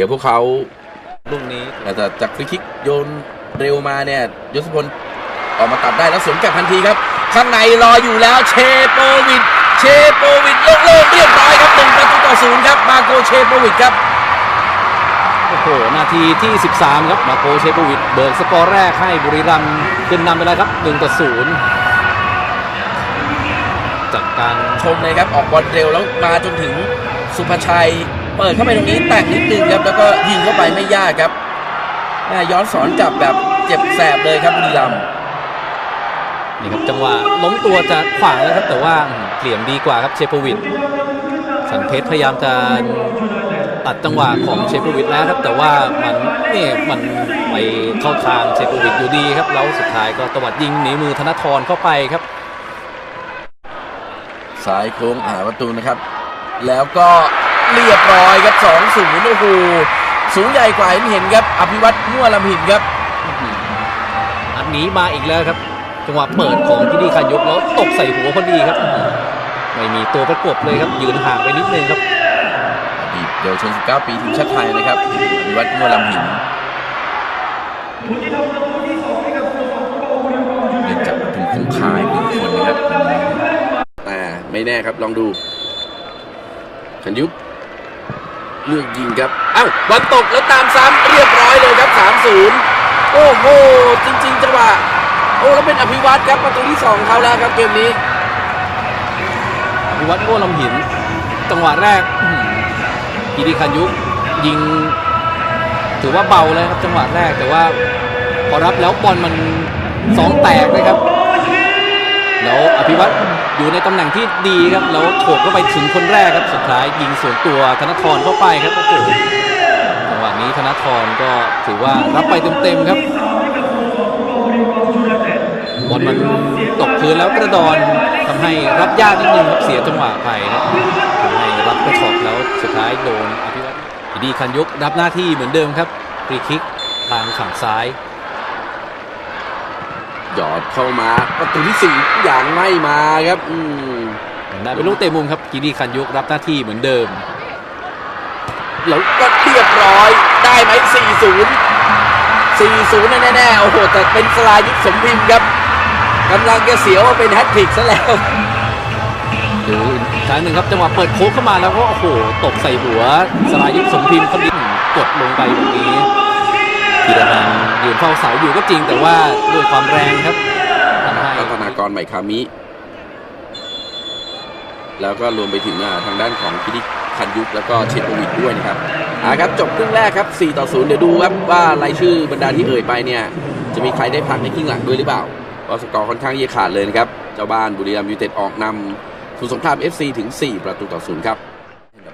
ดี๋ยวพวกเขาลูกนี้แต่จากฟรีคิกโยนเร็วมาเนี่ยยศพลออกมาตัดได้แล้วสวนกลับทันทีครับ ข้างในรออยู่แล้วเชโปวิดเชโปวิดโล่งๆเรียบร้อยครับหนึ่งประตูต่อศูนย์ครับมาโกเชโปวิดครับโอ้โหนาทีที่ 13 ครับมาโกเชโปวิดเบิกสกอร์แรกให้บุรีรัมย์ขึ้นนำไปแล้วครับ1ต่อ0จากการชมเลยครับออกบอลเร็วแล้วมาจนถึงสุภชัย เปิดเข้าไปตรงนี้แต่งนิดนึงครับแล้วก็ยิงเข้าไปไม่ยากครับแม่ย้อนสอนกลับแบบเจ็บแสบเลยครับบุรีรัมย์นี่ครับจังหวะล้มตัวจะขวางแล้วครับแต่ว่าอืมเหลี่ยมดีกว่าครับเชโปวิดสันเพชรพยายามจะตัดจังหวะของเชโปวิดแล้วครับแต่ว่ามันนี่มันไปเข้าทางเชโปวิดอยู่ดีครับแล้วสุดท้ายก็ตวัดยิงหนีมือธนทรเข้าไปครับซ้ายโค้งหาประตูนะครับ แล้วก็ เรียบร้อยครับ2อศูนย์โอ้โหสูงใหญ่กว่าที่เห็นครับ อภิวัตมั่วลำหินครับ อันนี้มาอีกแล้วครับ จังหวะเปิดของที่ดีคันยกแล้วตกใส่หัวพอดีครับ ไม่มีตัวประกบเลยครับ ยืนห่างไปนิดนึงครับอดีตเยาวชน 19 ปีทีมชาติไทยนะครับ อภิวัตมั่วลำหินเนื่องจากปทุมคงคายหนึ่งคนนะครับ แต่ไม่แน่ครับลองดูขันยุบ เลือกยิงครับเอ้าวันตกแล้วตามซ้ำเรียบร้อยเลยครับ 3-0 โอ้โห จริง ๆจังหวะโอ้แล้วเป็นอภิวัตครับประตูที่ 2เขาแล้วครับเกมนี้วิวัฒน์โง่ลำหิน จังหวะแรกอื้อหือกีดีคันยุกยิง ถือว่าเบาเลยครับจังหวะแรกแต่ว่า พอรับแล้วบอลมันสองแตกเลยครับแล้วอภิวัต อยู่ในตำแหน่งที่ดีครับแล้วโฉบเข้าไปถึงคนแรกครับสุดท้ายยิงสวนตัวธนทรเข้าไปครับโอ้โหจังหวะนี้ธนทรก็ถือว่ารับไปเต็มๆครับบอลมันตกพื้นแล้วกระดอนทำให้รับยากนิดนึงครับเสียจังหวะไปครับทำให้รับกระชอกแล้วสุดท้ายโดนอภิวัตรดีคันยกรับหน้าที่เหมือนเดิมครับฟรีคิกทางฝั่งซ้าย หยอดเข้ามาประตูที่สี่อย่างไม่มาครับอืมได้เป็นลูกเตะมุมครับกีดีคันยกรับหน้าที่เหมือนเดิมแล้วก็เรียบร้อยได้ไหม4-0 4-0 แน่ๆโอ้โห แต่เป็นสลายุทธสมพิมพ์ครับกำลังจะเสียว่าเป็นแฮตทริกซะแล้วดูอีกครั้งหนึ่งครับจังหวะเปิดโค้งเข้ามาแล้วก็โอ้โห ตกใส่หัวสรายุทธสมพิมพ์เขาดิ้นกดลงไปแบบนี้ ธีรนันยืนเฝ้าเสาอยู่ก็จริงแต่ว่าด้วยความแรงครับทำให้รัตนากรใหม่คามิ แล้วก็รวมไปถึงทางด้านของพิธิคันยุกแล้วก็เชตโปวิดด้วยนะครับอ่าครับจบครึ่งแรกครับ 4 ต่อ 0 เดี๋ยวดูครับว่ารายชื่อบรรดาที่เอ่ยไปเนี่ย จะมีใครได้พักในครึ่งหลังด้วยหรือเปล่าเพราะสกอร์ค่อนข้างเยี่ยขาดเลยนะครับ เจ้าบ้านบุรีรัมย์ยูเต็ดออกนำสู่สงคราม FC ถึง 4 ประตูต่อ0ครับ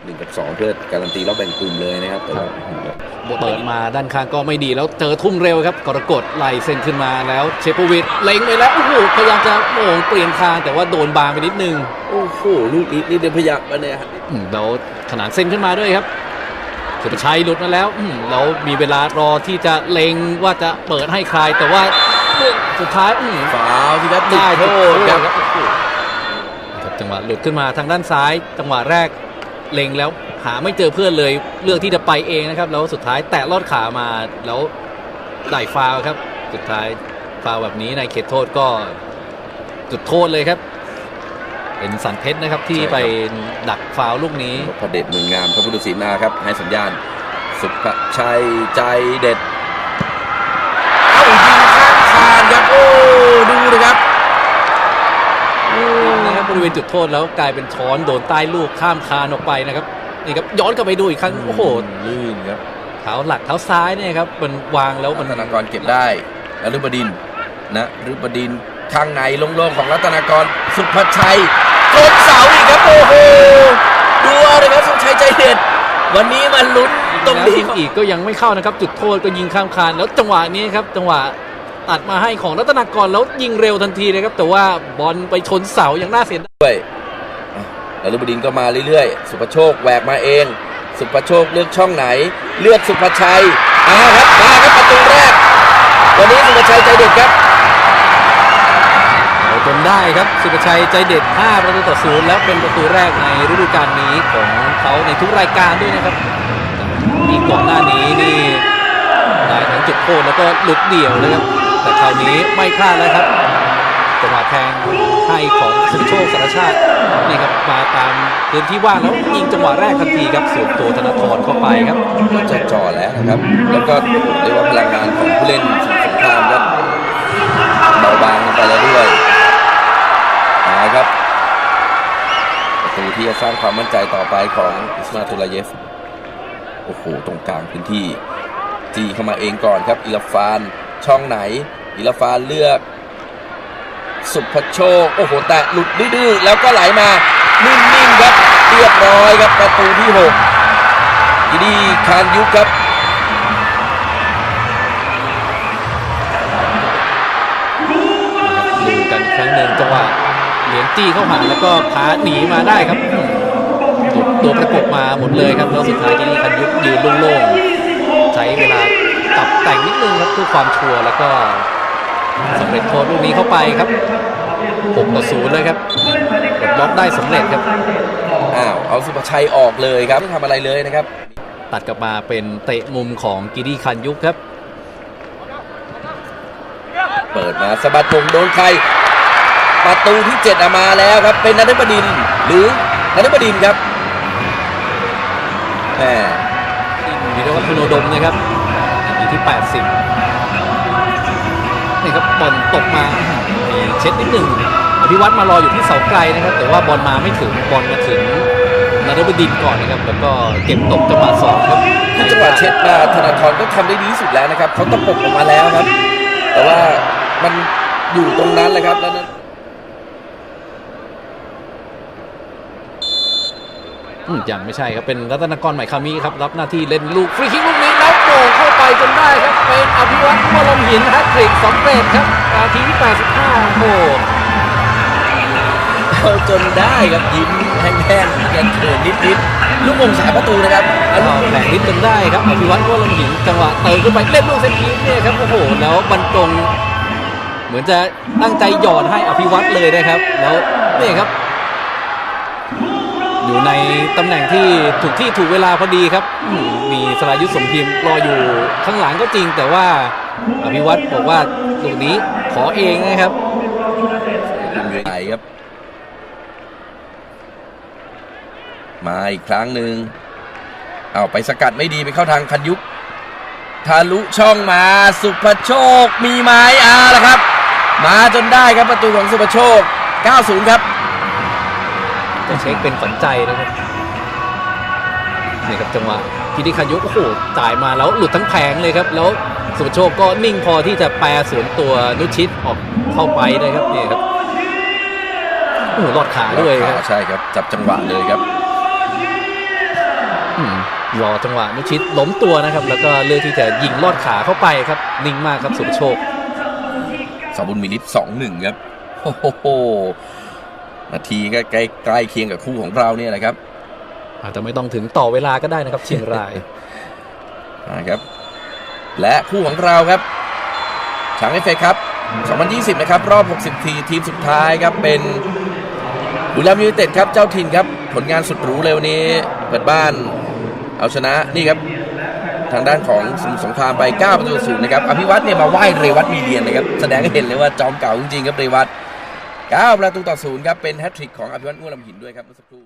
อันดับ1กับ2เพื่อการันตีรอบแบ่งกลุ่มเลยนะครับแต่ว่าเปิดมาด้านข้างก็ไม่ดีแล้วเจอทุ่มเร็วครับกรกฎไล่เส้นขึ้นมาแล้วเชโปวิดเล็งไปแล้วโอ้โหพยายามจะโมงเปลี่ยนทางแต่ว่าโดนบางไปนิดนึงโอ้โหลูกนี้นี่เดินพยักมาเนี่ยครับอืมแล้วขนานเส้นขึ้นมาด้วยครับสุภชัยหลุดมาแล้วอืมแล้วมีเวลารอที่จะเล็งว่าจะเปิดให้ใครแต่ว่าสุดท้ายอืมฟาวล์ที่ครับได้โทโทษษคครัรับบครับจังหวะหลุดขึ้นมาทางด้านซ้าย จังหวะแรก เล็งแล้วหาไม่เจอเพื่อนเลยเลือกที่จะไปเองนะครับ แล้วสุดท้ายแตะลอดขามาแล้วได้ฟาวล์ครับ สุดท้ายฟาวล์แบบนี้ในเขตโทษก็จุดโทษเลยครับ เป็นสันเพชรนะครับที่ไปดักฟาวล์ลูกนี้พระเดชเมืองงามพระพุทธศรีมาครับให้สัญญาณ สุภชัยใจเด็ด บบริเวณจุดโทษแล้วกลายเป็นช้อนโดนใต้ลูกข้ามคานออกไปนะครับนี่ครับย้อนกลับไปดูอีกครั้งโอ้โหลื่นครับเท้าหลักเท้าซ้ายเนี่ยครับมันวางแล้วรัมันตนากรเก็บได้แล้วฤบดินทร์นะฤบดินทร์ข้างในโล่งๆของรัตนากรสุภชัยโกนเสาอีกครับโอ้โหดูเอาเลยครับสุภชัยใจเด็ดวันนี้มันลุ้นตรงแล้วนี้ยิงอีกก็ยังไม่เข้านะครับ จุดโทษก็ยิงข้ามคานแล้วจังหวะนี้ครับจังหวะ ตัดมาให้ของรัตนากรแล้วยิงเร็วทันทีเลยครับ แต่ว่าบอลไปชนเสาอย่างน่าเสียดายด้วยอะแล้วฤบดินทร์ก็มาเรื่อยๆ สุภโชคแหวกมาเอง สุภโชคเลือกช่องไหน เลือกสุภชัยอ่าครับมาครับประตูแรกวันนี้สุภชัยใจเด็ดครับเอาจนได้ครับสุภชัยใจเด็ด 5 ประตูต่อศูนย์แล้วเป็นประตูแรกในฤดูกาลนี้ของเขาในทุกรายการด้วยนะครับที่ก่อนหน้านี้นี่ได้ทั้งจุดโทษแล้วก็หลุดเดี่ยวเลยครับ แต่คราวนี้ไม่พลาดแล้วครับจังหวะแทงให้ของสุโชคสารชาตินี่ครับมาตามพื้นที่ว่างแล้วยิงจังหวะแรกทันทีครับสวนตัวธนาทรเข้าไปครับก็จะจ่อแล้วนะครับ แล้วก็เรียกว่าพลังงานของผู้เล่นสมุทรสงครามก็เบาบางลงไปแล้วด้วยเอาละครับประตูที่จะสร้างความมั่นใจต่อไปของอิสมาตุลาเยฟโอ้โหตรงกลางพื้นที่จีเข้ามาเองก่อนครับอิลฟาน ช่องไหนอิลาฟานเลือก สุภโชค โอ้โห แตะหลุดดื้อแล้วก็ไหลมานิ่มๆครับเรียบร้อยครับประตูที่6กิดีคานยุคครับ ดูกันครั้งหนึ่งจังหวะเหรียญจี้เข้าหาแล้วก็พาหนีมาได้ครับ ตัวตัวประกบมาหมดเลยครับ แล้วสุดท้ายกินีคันยุกยืนโล่งๆใช้เวลา แต่งนิดนึงครับเพื่อความชัวร์แล้วก็สำเร็จโทษลูกนี้เข้าไปครับ6ต่อ0เลยครับกดล็อกได้สำเร็จครับอ้าวเอาสุภชัยออกเลยครับไม่ทำอะไรเลยนะครับ ตัดกลับมาเป็นเตะมุมของกิดีคันยุกครับ เปิดมาสะบัดมงโดนใครประตูที่7อะมาแล้วครับ เป็นนันทบดินทร์หรือนันทบดินทร์ครับแหมวิรวัฒน์พโนดมนะครับ นาทีที่ 80 นี่ครับบอลตกมามีเช็ดนิดหนึ่งอภิวัตรมารออยู่ที่เสาไกลนะครับ แต่ว่าบอลมาไม่ถึงบอลมาถึงนรบดินก่อนนะครับ แล้วก็เก็บตกจังหวะสองครับที่จังหวะเช็ดมาธนาธรก็ทำได้ดีที่สุดแล้วนะครับเขาตะปบออกมาแล้วครับ แต่ว่ามันอยู่ตรงนั้นแหละครับแล้วนั้น อืม ยังไม่ใช่ครับเป็นรัตนกรใหม่คามิครับรับหน้าที่เล่นลูกฟรีคิกลูกนี้แล้วโป่งเข้าไปจนได้ครับเป็นอภิวัตรวรมหินแฮตทริกสำเร็จครับนาทีที่ 85โอ้เอาจนได้ครับยิ้มแห้งๆยังเขินนิดๆลูกมงสายประตูนะครับเอาลูเอากแผงนิดจนได้ครับอภิวัตรวรมหินจังหวะเติมขึ้นไปเล่นลูกเซนทีเนี่ยครับโอ้โหแล้วบรรจงเหมือนจะตั้งใจหยอดให้อภิวัตรเลยนะครับ แล้วนี่ครับ อยู่ในตำแหน่งที่ถูกที่ถูกเวลาพอดีครับ มีสรายุทธสมพิมรออยู่ข้างหลังก็จริง แต่ว่าอภิวัตรบอกว่าลูกนี้ขอเองนะครับใหญ่ครับ มาอีกครั้งหนึ่งเอาไปสกัดไม่ดีไปเข้าทางคันยุกทะลุช่องมาสุภโชคมีไม้อาละครับ มาจนได้ครับประตูของสุภโชค 90 ครับ เช็คเป็นฝันใจนะครับนี่ครับจังหวะพิธีคันยุกโอ้โหจ่ายมาแล้วหลุดทั้งแผงเลยครับ แล้วสุภโชคก็นิ่งพอที่จะแปรสวนตัวนุชิตออกเข้าไปนะครับนี่ครับโอ้โหลอดขาด้วยครับใช่ครับจับจังหวะเลยครับอืมรอจังหวะนุชิตล้มตัวนะครับ แล้วก็เลือกที่จะยิงลอดขาเข้าไปครับ นิ่งมากครับสุภโชคสาบุญมินิตสองหนึ่งครับโอ้โห นาทีก็ใกล้ใกล้เคียงกับคู่ของเราเนี่ยแหละครับอาจจะไม่ต้องถึงต่อเวลาก็ได้นะครับ เชียงรายนะครับ และคู่ของเราครับช้างเอฟเอครับ 2020 นะครับ รอบ 60 ทีทีมสุดท้ายครับ เป็นบุรีรัมย์ยูไนเต็ดครับ เจ้าถิ่นครับ ผลงานสุดหรูเลยวันนี้ เปิดบ้าน เอาชนะนี่ครับ ทางด้านของสมุทรสงครามไป 9 ประตูศูนย์นะครับ อภิวัตเนี่ยมาไหว้เรวัตมีเดียนนะครับ แสดงให้เห็นเลยว่าจอมเก่าจริงๆครับเรวัต 9 ประตูต่อศูนย์ครับ เป็นแฮตทริกของอภิวัตอ้วนลำหินด้วยครับเมื่อสักครู่